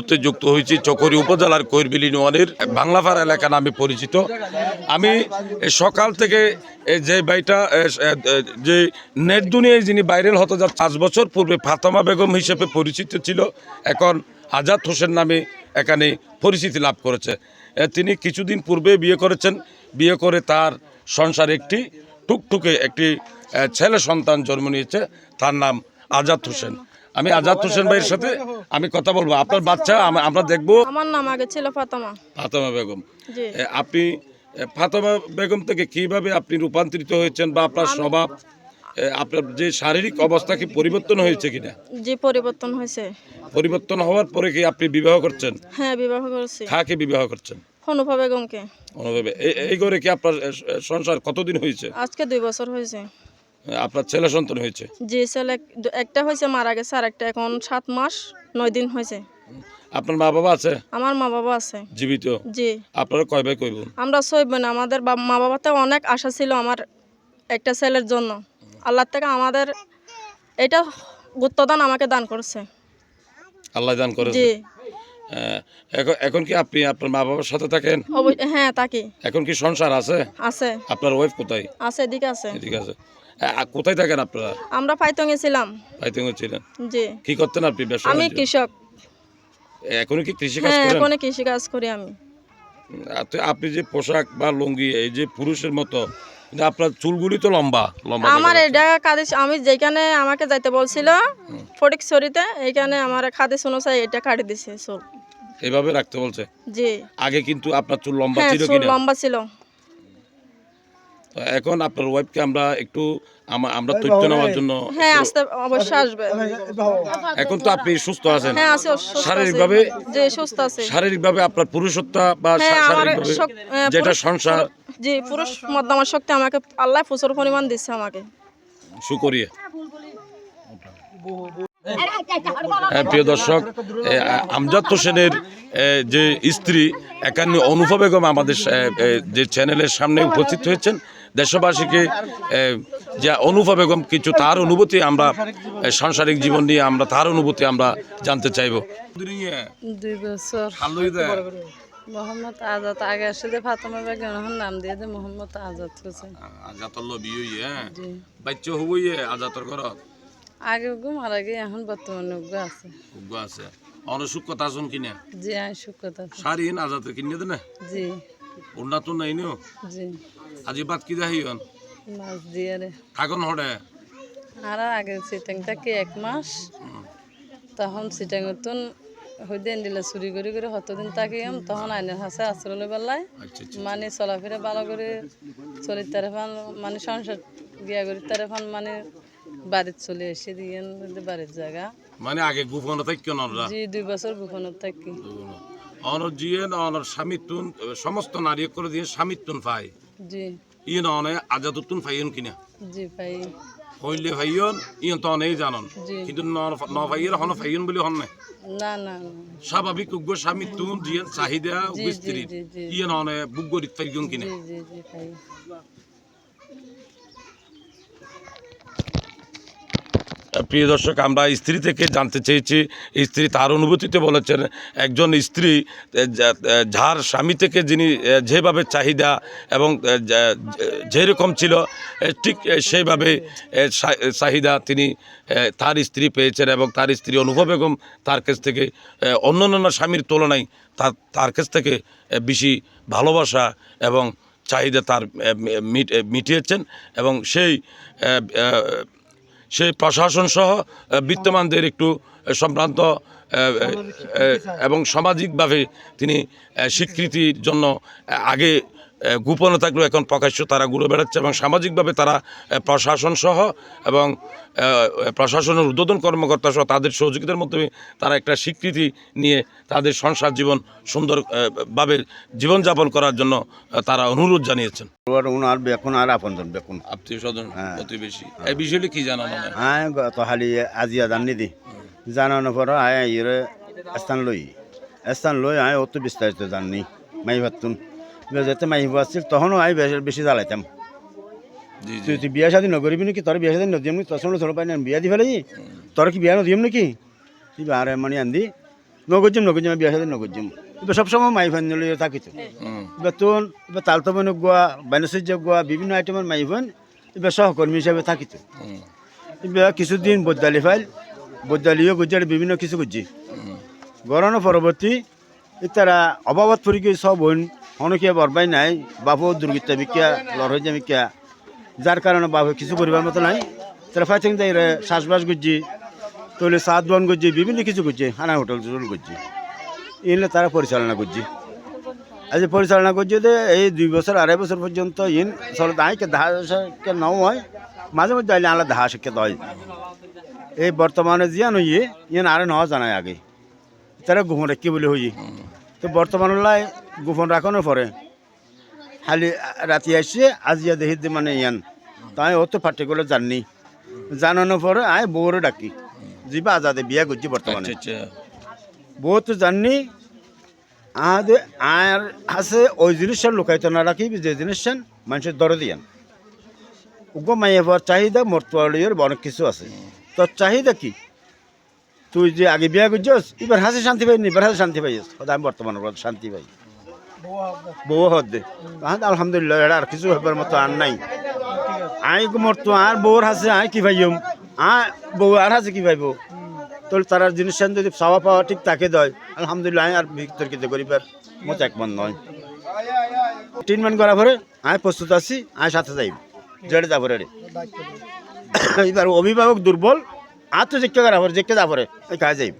মুহূর্তে যুক্ত হয়েছি চকরি উপজেলার কৈরবিলি ইউনিয়নের বাংলাপাড় এলাকা নামে পরিচিত। আমি সকাল থেকে যে এ, যে নেট দুনিয়ায় যিনি ভাইরাল হতে যা পাঁচ বছর পূর্বে ফাতেমা বেগম হিসেবে পরিচিত ছিল এখন আজাদ হোসেন নামে এখানে পরিচিতি লাভ করেছে। তিনি কিছুদিন পূর্বে বিয়ে করেছেন। বিয়ে করে তার সংসারে একটি টুকটুকে একটি ছেলে সন্তান জন্ম নিয়েছে তার নাম আজাদ হোসেন। আমি আজাদ হোসেন ভাইয়ের সাথে আমি কথা বলব। আপনার বাচ্চা আমরা দেখব। আমার নাম আগে ছিল ফাতেমা। ফাতেমা বেগম। আপনি ফাতেমা বেগম থেকে কীভাবে আপনি রূপান্তরিত হয়েছেন বা আপনার স্বভাব আপনার যে শারীরিক অবস্থা কি পরিবর্তন হয়েছে কিনা? জি পরিবর্তন হয়েছে। পরিবর্তন হওয়ার পরে কি আপনি বিবাহ করছেন? হ্যাঁ বিবাহ করেছি। কাকে বিবাহ করছেন? হনুফা বেগমকে। অনুভবে এই- করে কি আপনার সংসার কতদিন হয়েছে? আজকে দুই বছর হয়েছে। আপনার ছেলে সন্তান হয়েছে? জি ছেলে একটা হয়েছে মারা গেছে আর একটা এখন সাত মাস নয় দিন হয়েছে। আপনার মা বাবা আছে? আমার মা বাবা আছে। জীবিত? জি। আপনারা কয় ভাই কই বোন? আমরা সই বোন। আমাদের মা বাবাতে অনেক আশা ছিল আমার একটা ছেলের জন্য। আল্লাহ থেকে আমাদের এটা গুপ্তদান আমাকে দান করছে। আল্লাহ দান করেছে? জি। এখন এখন কি আপনি আপনার মা বাবার সাথে থাকেন? হ্যাঁ তাকি এখন কি সংসার আছে? আছে। আপনার ওয়াইফ কোথায়? আছে এদিকে আছে। এদিকে আছে। কোথায় থাকেন আপনারা? আমরা পাইতঙ্গে ছিলাম। ছিলেন। জি। কি করতেন আপনি ব্যবসা আমি কৃষক। এখনও কি কৃষি কাজ হ্যাঁ করেন? এখন কৃষি কাজ করি আমি। আপনি যে পোশাক বা লুঙ্গি এই যে পুরুষের মতো কিন্তু আপনার চুলগুলি তো লম্বা লম্বা আমার এটা কাঁদে আমি যেখানে আমাকে যাইতে বলছিল ফটিক সরিতে এইখানে আমার খাদে শুনো এটা কাটি দিছে চুল। এইভাবে রাখতে বলছে? জি। আগে কিন্তু আপনার চুল লম্বা হ্যাঁ ছিল চুল লম্বা ছিল। এখন আপনার ওয়াইফকে আমরা একটু আমরা তথ্য নেওয়ার জন্য হ্যাঁ আসতে অবশ্যই আসবে। এখন তো আপনি সুস্থ আছেন। হ্যাঁ আছে। শারীরিকভাবে জি সুস্থ আছে। শারীরিকভাবে আপনার পুরুষত্বা বা হ্যাঁ, শারীরিকভাবে যেটা সংসার জি পুরুষ মধ্যমার শক্তি আমাকে আল্লাহ প্রচুর পরিমাণ দিচ্ছে আমাকে। সুকরিয়ে হ্যাঁ, প্রিয় দর্শক আমজাদ হোসেনের যে স্ত্রী একান্ন অনুভব বেগম আমাদের যে চ্যানেলের সামনে উপস্থিত হয়েছেন দেশবাসীকে যে অনুভব বেগম কিছু তার অনুভূতি আমরা সাংসারিক জীবন নিয়ে আমরা তার অনুভূতি আমরা জানতে চাইব। দুই বছর। মোহাম্মদ আজাদ আগে আসলে ফাতেমা বেগম এখন নাম দিয়ে দে মোহাম্মদ আজাদ হোসেন বাচ্চা হবই আজাতর ঘরত? আগে গো মারা গিয়ে এখন বর্তমানে উগ্র আছে। উগ্র আছে। অনসুখ কথা শুন কিনে? জি আমি সুখতা সারি আজাতে কিনে দেনে? জি। উন্নত নাই নিও? জি। আজি বাদ কি দাহিয়ন মাছ দিয়ে রে। কাগন হড়ে আর আগে সিটাং থাকি এক মাস। তখন সিটাং নতুন হইদেন দিলে চুরি করে করে হতদিন তাকিয়াম তখন আইনের হাসে আশ্রয় বেলায়। আচ্ছা আচ্ছা। মানে চলাফেরা ভালো করে চলি তারে ফান মানে সংসার গিয়া করি তারে ফান মানে বাড়িত চলে এসে দিয়ে বাড়ির জায়গা। মানে আগে গোপন থাকি জি দুই বছর গোপনত থাকি। অনর জিয়েন অনর স্বামীতুন সমস্ত নারী করে দিয়ে স্বামীতুন ফাই। জি। ইয়ে অনে আজাদুতুন ফাইয়ন কিনা। জি ভাই হইলে ফাইয়ন ইয়ে তো অনেই জানন। কিন্তু ন ফাইয়ের হন ফাইয়ন বলে হন না না স্বাভাবিক উগ্র স্বামীতুন জিয়েন চাহিদা উগ্র স্ত্রী জি, জি। ইয়ে অনে বুগ্গরিত ফাইয়ন কিনা। জি জি জি প্রিয় দর্শক, আমরা স্ত্রী থেকে জানতে চেয়েছি, স্ত্রী তার অনুভূতিতে বলেছেন, একজন স্ত্রী যার স্বামী থেকে যিনি যেভাবে চাহিদা এবং যেরকম ছিল ঠিক সেইভাবে চাহিদা তিনি তার স্ত্রী পেয়েছেন এবং তার স্ত্রী অনুভব এবং তার কাছ থেকে অন্য অন্য স্বামীর তুলনায় তার তার কাছ থেকে বেশি ভালোবাসা এবং চাহিদা তার মিট- মিটিয়েছেন এবং সেই সেই প্রশাসন সহ বিত্তমানদের একটু সম্ভ্রান্ত এবং সামাজিকভাবে তিনি স্বীকৃতির জন্য আগে গোপনে থাকলেও এখন প্রকাশ্য তারা ঘুরে বেড়াচ্ছে এবং সামাজিকভাবে তারা প্রশাসন সহ এবং প্রশাসনের উদ্বোধন কর্মকর্তা সহ তাদের সহযোগিতার মাধ্যমে তারা একটা স্বীকৃতি নিয়ে তাদের সংসার জীবন সুন্দরভাবে জীবনযাপন করার জন্য তারা অনুরোধ জানিয়েছেন। বেকুন আর আপনজন বেকুন আত্মীয় স্বজন হ্যাঁ। প্রতিবেশী এই বিষয়টি কি জানানো হয়? আজিয়া জানানোর পর আয় স্থান লই। স্থান লই আয় অত বিস্তারিত জাননি। মাই ভাবতুন যেতে মাই আসছিল তখনও আয় বেশি জ্বালাইতাম। তুই তুই বিয়া শাদী নকরিবি নাকি? তোর বিয়া শাদী নদিম নাকি? তোর সঙ্গে ছোট পাই না বিয়া দি ফেলাই তোর কি বিয়া নদিম নাকি? তুই আরে মানে আনদি। নগজিম নগজিম বিয়া সাথে নগজিম এবার সবসময় মাই ফান লইয়া থাকিত। হুম। এবার তোন এবার তালতমন গোয়া বানসজ্জা গোয়া বিভিন্ন আইটেমের মাই ফান এবার সহকর্মী হিসাবে থাকিত। এবার কিছুদিন বদালি ফাইল বদালিও গুজার বিভিন্ন কিছু গুজি গরম পরবর্তী। তারা অভাবত পরি গিয়ে সব হইন অনেকে বরবাই নাই, বাবু দুর্গিতা বিকিয়া লড়াই যা বিকিয়া যার কারণে বাবু কিছু করিবার মতো নাই। তারা দেয় রে শ্বাসবাস গুজি তৈলে সাত বন গুজি বিভিন্ন কিছু গুজি হানা হোটেল টোটেল গুজি এগুলো তারা পরিচালনা করছি। আজ পরিচালনা করছি যে এই দুই বছর, আড়াই বছর পর্যন্ত ইন চলে দাঁড়িয়ে ধাহা শিক্ষা নাও হয়, মাঝে মধ্যে আইলে আলাদা ধাহা শিক্ষা হয় এই বর্তমানে জিয়ান হইয়ে ইয়েন আরে নেওয়া জানায় আগে। তারা গোপন রাখি বলে হই তো বর্তমান লাই গোপন রাখানোর পরে খালি রাতি আসছে আজিয়া দেখি যে মানে ইয়ান। তাই অত পার্টিকুলার জাননি। জানানোর পরে আয় বউরে ডাকি। যিবা আজাদে বিয়া করছি বর্তমানে। আচ্ছা আচ্ছা। বউ তো জাননি আদে আর আছে ওই জিনিসটা লুকাইতে না রাখি যে জিনিসটা মানুষের দরে দিয়ান উগো মাইয়া চাহিদা মর্তুয়ালির অনেক কিছু আছে। তোর চাহিদা কি? তুই যে আগে বিয়া করছিস, এবার হাসি শান্তি পাইনি, এবার হাসি শান্তি পাইস সদা আমি বর্তমান শান্তি পাই। বউ হদ দে। তাহলে আলহামদুলিল্লাহ এটা আর কিছু হবার মতো আর নাই। আই মর্তু আর বউর হাসে, আই কি পাইম আ বউ আর হাসে কি পাইব তোর তারা জিনিস যদি চাওয়া পাওয়া ঠিক তাকে দেয়। আলহামদুলিল্লাহ আর ভিতর কিছু করিবার মতো একমত নয়। ট্রিটমেন্ট করার পরে আমি প্রস্তুত আছি আমি সাথে যাইব। জেড়ে যাব রে। এবার অভিভাবক দুর্বল আর তো করার পরে জিজ্ঞা যাব রে ওই কাজ যাইব।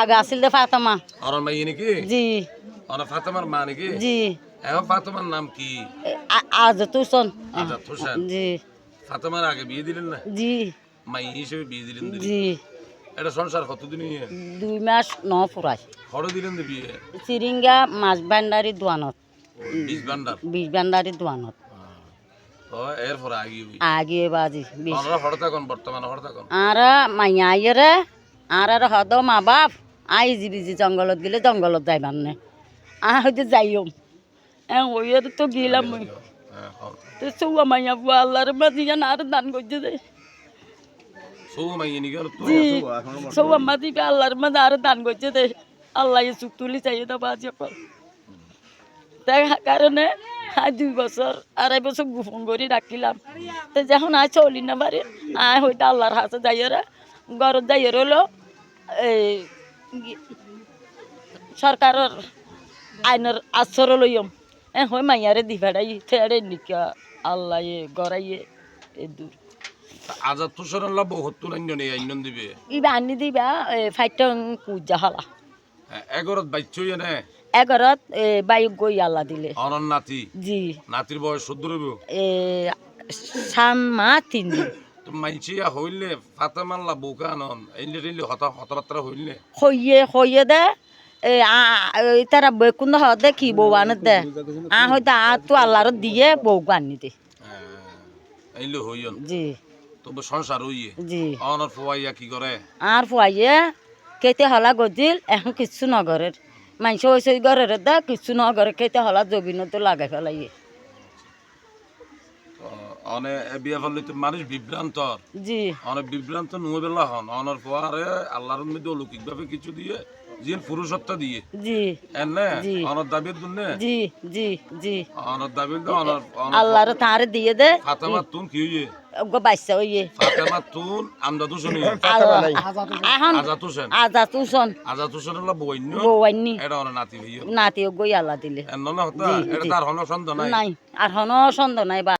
আগে আছিল দে ফাতেমা। আর নাকি? জি। আর ফাতেমার মা নাকি? জি। এখন ফাতেমার নাম কি? হোসেন জি। ফাতেমার আগে বিয়ে দিলেন না? জি। মাই হিসেবে বিয়ে দিলেন। জি। এটা সংসার কতদিন ইয়ে? দুই মাস ন ফুরাই খড় দিলেন যে বিয়ে? চিরিঙ্গা মাছ ভান্ডারি দোয়ানত। বীজ ভান্ডার। বিষ ভান্ডারি দোয়ানত। আগে বাজি আর আর আর হদ মা বাপ আই জি বিজি জঙ্গলত গেলে জঙ্গলত যাইবার নে। আ হইতে যাইও। এ ওইয়ের তো গেলাম মই হ্যাঁ তো চৌয়া মাইয়া বুয়া আল্লাহর মাঝি আর দান করছে তো মাঝি আল্লাহর মাঝে আর দান করছে দে আল্লাহ চুক তুলি চাই তো কল কারণে আজ দুই বছর আড়াই বছর গোপন করে রাখিলাম। তো যখন আয় চলি না পারে আয় হইতে আল্লাহর হাতে যাইয়েরা ঘরত যাইয়ে রইল এই সরকারের আইনের আশ্রয় লইম। এ হই মাইয়ারে দি ফেড়াই ফেড়ে নিকা আল্লাহ গড়াইয়ে এ দূর। আজাদ তুষার আল্লাহ বহুত তুলাইন নেই আইন দিবে। ইবা আনি দিবা ফাইটং কুজা হলা। হ্যাঁ, এগারোত বাচ্চই এনে। এগারত বায়ু গই আল্লাহ দিলে। অনন নাতি? জি। নাতির বয়স চোদ্দ রইব এ সান মা তিন দিন। তো মাইচিয়া হইলে ফাতে মারলা বউকা আনন। এইলে টেইলে হতা হতাবার্তা হইলে হইয়ে হইয়ে দে। এ আ তারা বেকুন্দ হ দে কি বউ আনে দে। আ হয়তো আ তো আল্লাহর দিয়ে বউ আনি দে। এইলে হইয়ন। জি। তবে সংসার হইয়ে। জি। অনর ফুয়াইয়া কি করে আর ফুয়াইয়ে কেতে হলা গজিল এখন কিচ্ছু নগরের। মানুষ হয়েছে ঘরের দে কিচ্ছু নগরে কেতে হলা জবিন তো লাগাই ফেলাইয়ে। অনে বিয়া ফেললে তো মানুষ জি। অনেক বিভ্রান্ত নুয়ে বেলা হন অনর ফুয়ারে আল্লাহর মধ্যে অলৌকিক ভাবে কিছু দিয়ে জিন পুরুষত্ব দিয়ে। জি। এনে জি। দাবির দুনে জি জি জি। অনর দাবির অনর আল্লাহর তারে দিয়ে দে। ফাতেমা তুন কি হইয়ে? গো বাচ্চা হইয়ে ফাতেমা তুন আমদাদু শুনি আল্লাহ। এখন আজাদ হোসেন। আজা তুসন আজাদ হোসেন। হলো বইন্য। বউ আইনি এটা অনেক নাতি হইয় নাতি গই আল্লাহ দিলে। এন্ন না হতা এটা তার হন সন্দেহ নাই? নাই আর হন সন্দেহ নাই বা।